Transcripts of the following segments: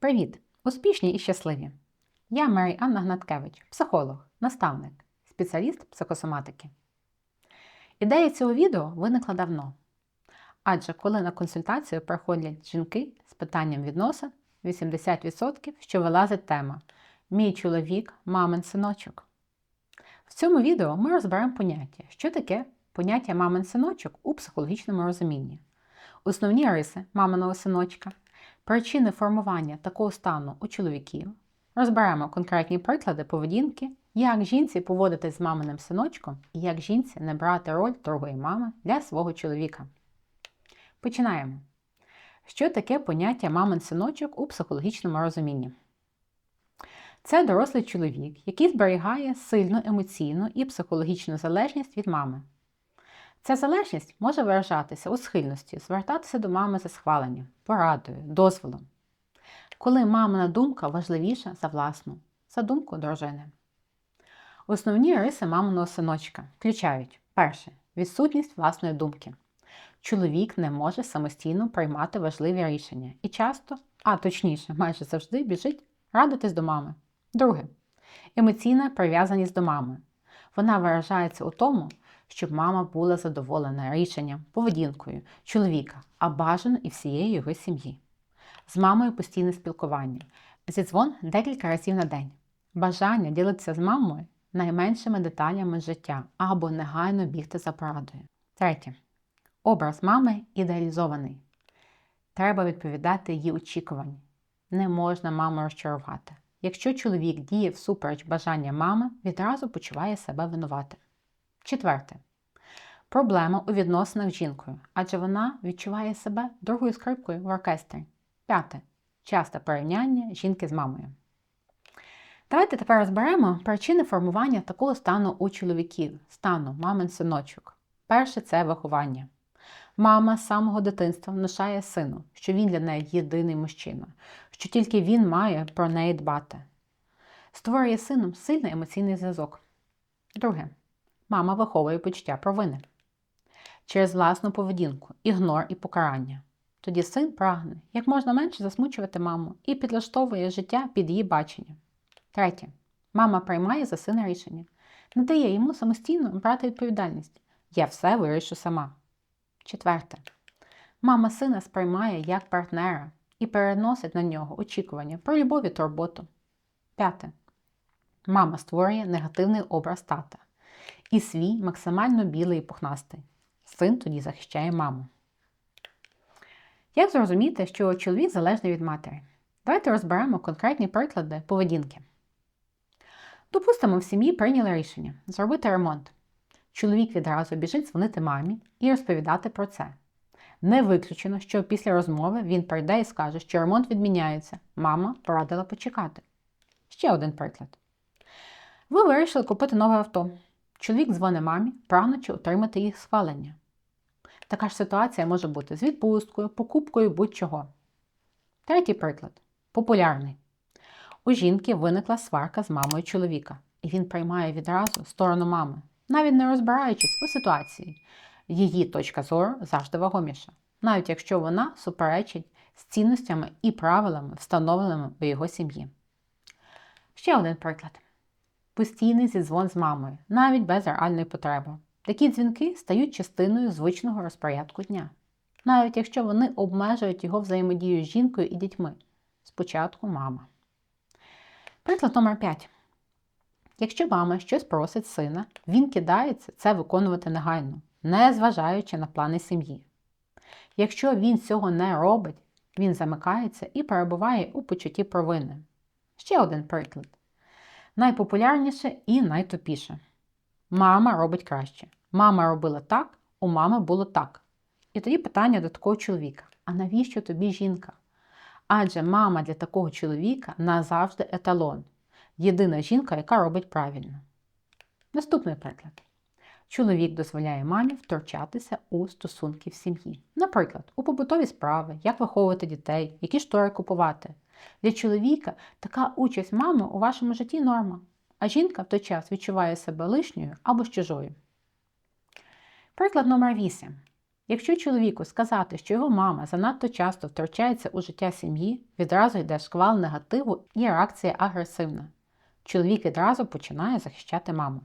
Привіт! Успішні і щасливі! Я Мері Анна Гнаткевич, психолог, наставник, спеціаліст психосоматики. Ідея цього відео виникла давно. Адже коли на консультацію приходять жінки з питанням відносин, 80% що вилазить тема Мій чоловік, мамин синочок. В цьому відео ми розберемо поняття, що таке поняття мамин синочок у психологічному розумінні, основні риси маминого синочка, причини формування такого стану у чоловіків, розберемо конкретні приклади поведінки, як жінці поводитись з маминим синочком і як жінці не брати роль другої мами для свого чоловіка. Починаємо. Що таке поняття мамин синочок у психологічному розумінні? Це дорослий чоловік, який зберігає сильну емоційну і психологічну залежність від мами. Ця залежність може виражатися у схильності звертатися до мами за схваленням, порадою, дозволом, коли мамина думка важливіша за власну, за думку дружини. Основні риси маминого синочка включають перше відсутність власної думки. Чоловік не може самостійно приймати важливі рішення і часто, а точніше, майже завжди біжить радитись до мами. Друге емоційна прив'язаність до мами. Вона виражається у тому, щоб мама була задоволена рішенням, поведінкою чоловіка, а бажано і всієї його сім'ї. З мамою постійне спілкування. Зідзвон декілька разів на день. Бажання ділитися з мамою найменшими деталями життя або негайно бігти за порадою. Третє. Образ мами ідеалізований. Треба відповідати її очікувань. Не можна маму розчарувати. Якщо чоловік діє всупереч бажання мами, відразу почуває себе винуватим. Четверте. Проблема у відносинах з жінкою, адже вона відчуває себе другою скрипкою в оркестрі. П'яте. Часте порівняння жінки з мамою. Давайте тепер розберемо причини формування такого стану у чоловіків, стану мамин синочок. Перше це виховання. Мама з самого дитинства внушає сину, що він для неї єдиний мужчина, що тільки він має про неї дбати. Створює сином сильний емоційний зв'язок. Друге. Мама виховує почуття провини через власну поведінку, ігнор і покарання. Тоді син прагне як можна менше засмучувати маму і підлаштовує життя під її бачення. Третє. Мама приймає за сина рішення, не дає йому самостійно брати відповідальність. Я все вирішу сама. Четверте. Мама сина сприймає як партнера і переносить на нього очікування про любов і турботу. П'яте. Мама створює негативний образ тата і свій максимально білий і пухнастий. Син тоді захищає маму. Як зрозуміти, що чоловік залежний від матері? Давайте розберемо конкретні приклади поведінки. Допустимо, в сім'ї прийняли рішення зробити ремонт. Чоловік відразу біжить дзвонити мамі і розповідати про це. Не виключено, що після розмови він прийде і скаже, що ремонт відміняється. Мама порадила почекати. Ще один приклад. Ви вирішили купити нове авто. Чоловік дзвонить мамі, прагнучи отримати їх схвалення. Така ж ситуація може бути з відпусткою, покупкою будь-чого. Третій приклад популярний. У жінки виникла сварка з мамою чоловіка, і він приймає відразу сторону мами, навіть не розбираючись у ситуації. Її точка зору завжди вагоміша, навіть якщо вона суперечить з цінностями і правилами, встановленими у його сім'ї. Ще один приклад: постійний зідзвон з мамою, навіть без реальної потреби. Такі дзвінки стають частиною звичного розпорядку дня, навіть якщо вони обмежують його взаємодію з жінкою і дітьми. Спочатку мама. Приклад номер 5. Якщо мама щось просить сина, він кидається це виконувати негайно, не зважаючи на плани сім'ї. Якщо він цього не робить, він замикається і перебуває у почутті провини. Ще один приклад. Найпопулярніше і найтупіше. Мама робить краще. Мама робила так, у мами було так. І тоді питання до такого чоловіка: а навіщо тобі жінка? Адже мама для такого чоловіка назавжди еталон. Єдина жінка, яка робить правильно. Наступний приклад. Чоловік дозволяє мамі втручатися у стосунки в сім'ї. Наприклад, у побутові справи, як виховувати дітей, які штори купувати. Для чоловіка така участь мами у вашому житті норма, а жінка в той час відчуває себе лишньою або ж чужою. Приклад номер 8. Якщо чоловіку сказати, що його мама занадто часто втручається у життя сім'ї, відразу йде шквал негативу і реакція агресивна. Чоловік відразу починає захищати маму.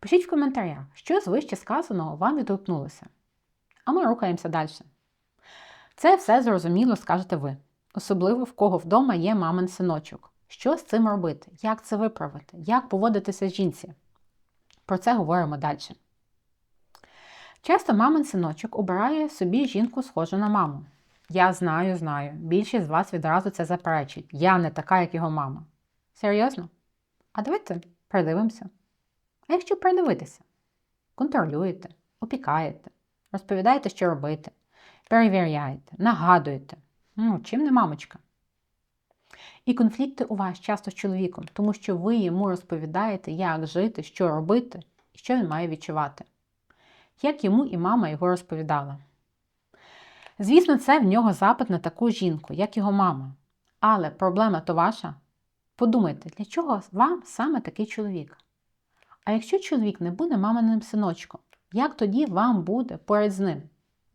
Пишіть в коментарях, що з вище сказаного вам відгукнулося. А ми рухаємося далі. Це все зрозуміло скажете ви, особливо в кого вдома є мамин синочок. Що з цим робити? Як це виправити? Як поводитися з жінці? Про це говоримо далі. Часто мамин синочок обирає собі жінку схожу на маму. Я знаю, знаю. Більшість з вас відразу це заперечить. Я не така, як його мама. Серйозно? А давайте придивимося. А якщо придивитися, контролюєте, опікаєте, розповідаєте, що робити, перевіряєте, нагадуєте. Ну, чим не мамочка? І конфлікти у вас часто з чоловіком, тому що ви йому розповідаєте, як жити, що робити і що він має відчувати. Як йому і мама його розповідала. Звісно, це в нього запит на таку жінку, як його мама. Але проблема то ваша. Подумайте, для чого вам саме такий чоловік? А якщо чоловік не буде маминим синочком, як тоді вам буде поряд з ним?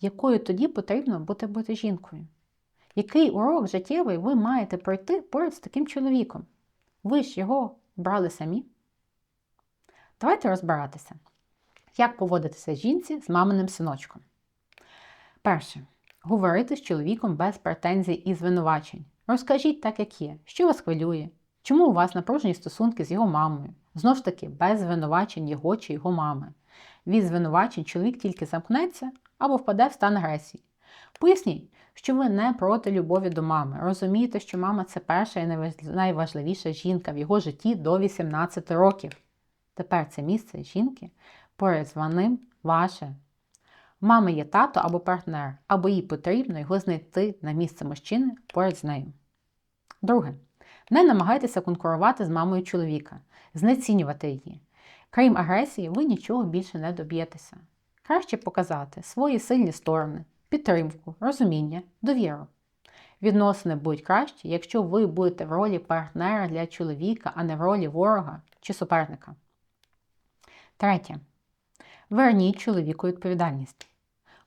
Якою тоді потрібно бути бути жінкою? Який урок життєвий ви маєте пройти поряд з таким чоловіком? Ви ж його брали самі? Давайте розбиратися, як поводитися жінці з маминим синочком. Перше. Говорити з чоловіком без претензій і звинувачень. Розкажіть так, як є, що вас хвилює, чому у вас напружені стосунки з його мамою. Знову ж таки, без звинувачень його чи його мами. Від звинувачень чоловік тільки замкнеться або впаде в стан агресії. Поясніть, що ви не проти любові до мами. Розумієте, що мама це перша і найважливіша жінка в його житті до 18 років. Тепер це місце жінки поряд з ним ваше. Мами є тато або партнер, або їй потрібно його знайти на місце мужчини поряд з нею. Друге. Не намагайтеся конкурувати з мамою чоловіка, знецінювати її. Крім агресії, ви нічого більше не доб'єтеся. Краще показати свої сильні сторони, підтримку, розуміння, довіру. Відносини будуть кращі, якщо ви будете в ролі партнера для чоловіка, а не в ролі ворога чи суперника. Третє. Верніть чоловіку відповідальність.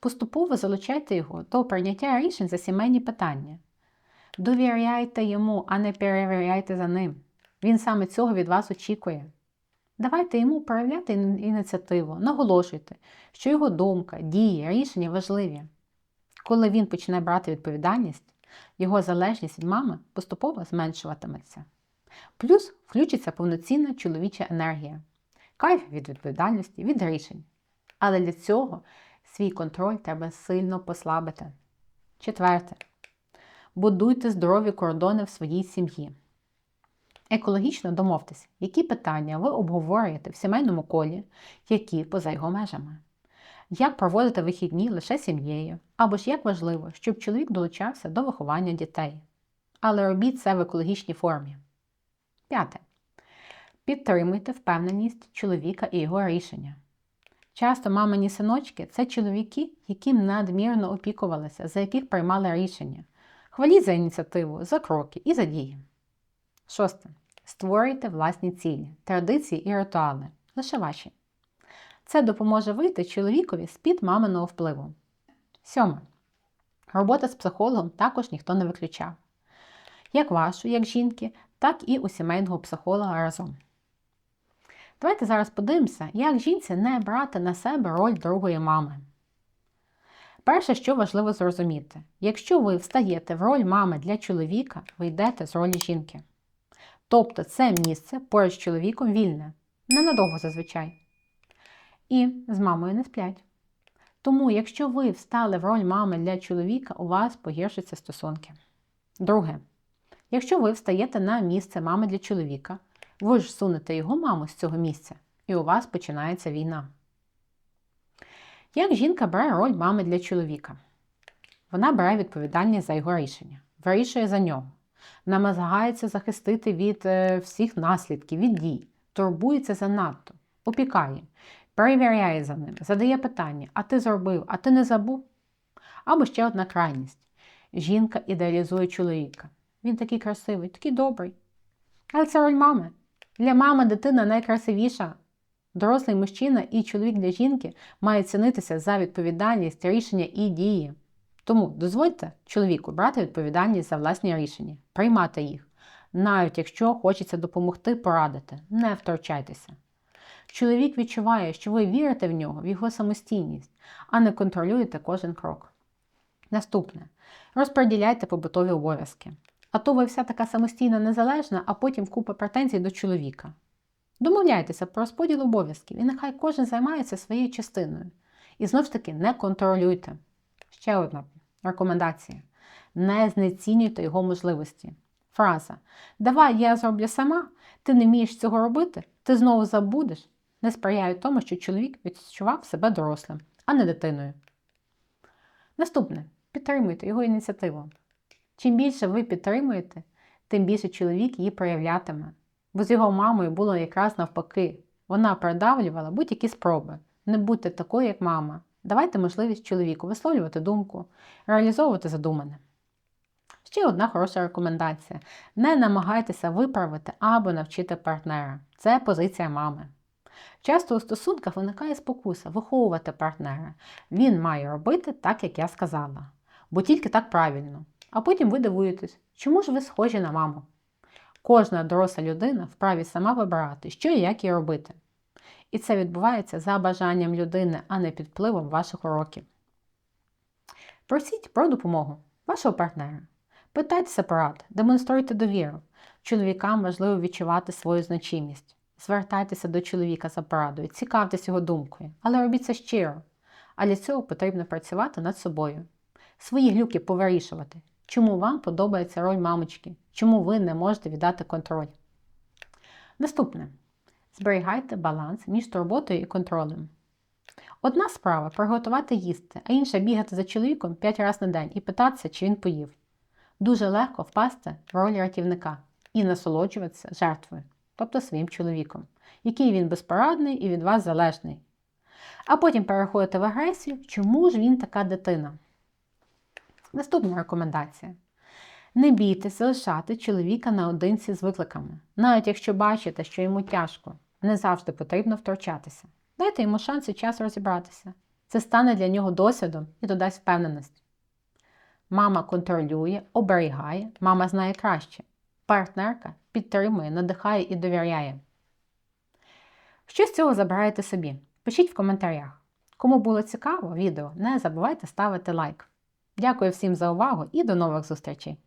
Поступово залучайте його до прийняття рішень за сімейні питання. Довіряйте йому, а не перевіряйте за ним. Він саме цього від вас очікує. Давайте йому проявляти ініціативу, наголошуйте, що його думка, дії, рішення важливі. Коли він почне брати відповідальність, його залежність від мами поступово зменшуватиметься. Плюс включиться повноцінна чоловіча енергія, кайф від відповідальності, від рішень. Але для цього свій контроль треба сильно послабити. Четверте. Будуйте здорові кордони в своїй сім'ї. Екологічно домовтеся, які питання ви обговорюєте в сімейному колі, які поза його межами. Як проводити вихідні лише сім'єю, або ж як важливо, щоб чоловік долучався до виховання дітей. Але робіть це в екологічній формі. П'яте. Підтримуйте впевненість чоловіка і його рішення. Часто мамині синочки це чоловіки, яким надмірно опікувалися, за яких приймали рішення. Хваліть за ініціативу, за кроки і за дії. Шосте. Створюйте власні цілі, традиції і ритуали. Лише ваші. Це допоможе вийти чоловікові з-під маминого впливу. Сьоме. Робота з психологом також ніхто не виключав. Як вашу, як жінки, так і у сімейного психолога разом. Давайте зараз подивимося, як жінці не брати на себе роль другої мами. Перше, що важливо зрозуміти, якщо ви встаєте в роль мами для чоловіка, ви йдете з ролі жінки. Тобто це місце поруч з чоловіком вільне, ненадовго зазвичай. І з мамою не сплять. Тому, якщо ви встали в роль мами для чоловіка, у вас погіршаться стосунки. Друге, якщо ви встаєте на місце мами для чоловіка, ви ж сунете його маму з цього місця, і у вас починається війна. Як жінка бере роль мами для чоловіка? Вона бере відповідальність за його рішення, вирішує за нього, намагається захистити від е, всіх наслідків, від дій, турбується занадто, опікає, перевіряє за ним, задає питання: а ти зробив, а ти не забув? Або ще одна крайність. Жінка ідеалізує чоловіка. Він такий красивий, такий добрий. Але це роль мами. Для мами дитина найкрасивіша. Дорослий мужчина і чоловік для жінки мають цінитися за відповідальність, рішення і дії. Тому дозвольте чоловіку брати відповідальність за власні рішення, приймати їх, навіть якщо хочеться допомогти, порадити, не втручайтеся. Чоловік відчуває, що ви вірите в нього, в його самостійність, а не контролюєте кожен крок. Наступне. Розподіляйте побутові обов'язки. А то ви вся така самостійна незалежна, а потім купа претензій до чоловіка. Домовляйтеся про розподіл обов'язків і нехай кожен займається своєю частиною. І знову ж таки не контролюйте. Ще одна рекомендація: не знецінюйте його можливості. Фраза Давай я зроблю сама, ти не вмієш цього робити, ти знову забудеш, не сприяє тому, що чоловік відчував себе дорослим, а не дитиною. Наступне підтримуйте його ініціативу. Чим більше ви підтримуєте, тим більше чоловік її проявлятиме. Бо з його мамою було якраз навпаки. Вона продавлювала будь-які спроби. Не будьте такою, як мама. Давайте можливість чоловіку висловлювати думку, реалізовувати задумане. Ще одна хороша рекомендація: не намагайтеся виправити або навчити партнера. Це позиція мами. Часто у стосунках виникає спокуса виховувати партнера. Він має робити так, як я сказала, бо тільки так правильно. А потім ви дивуєтесь, чому ж ви схожі на маму? Кожна доросла людина вправі сама вибирати, що і як їй робити. І це відбувається за бажанням людини, а не під впливом ваших уроків. Просіть про допомогу вашого партнера. Питайтеся порад, демонструйте довіру. Чоловікам важливо відчувати свою значимість. Звертайтеся до чоловіка за порадою, цікавтесь його думкою, але робіть це щиро. А для цього потрібно працювати над собою. Свої глюки повирішувати, чому вам подобається роль мамочки, чому ви не можете віддати контроль. Наступне. Зберігайте баланс між турботою і контролем. Одна справа приготувати їсти, а інша бігати за чоловіком 5 разів на день і питатися, чи він поїв. Дуже легко впасти в роль рятівника і насолоджуватися жертвою, тобто своїм чоловіком, який він безпорадний і від вас залежний. А потім переходити в агресію, чому ж він така дитина. Наступна рекомендація. Не бійтесь залишати чоловіка наодинці з викликами, навіть якщо бачите, що йому тяжко, не завжди потрібно втручатися. Дайте йому шанс і час розібратися. Це стане для нього досвідом і додасть впевненість. Мама контролює, оберігає, мама знає краще. Партнерка підтримує, надихає і довіряє. Що з цього забираєте собі? Пишіть в коментарях. Кому було цікаво відео, не забувайте ставити лайк. Дякую всім за увагу і до нових зустрічей!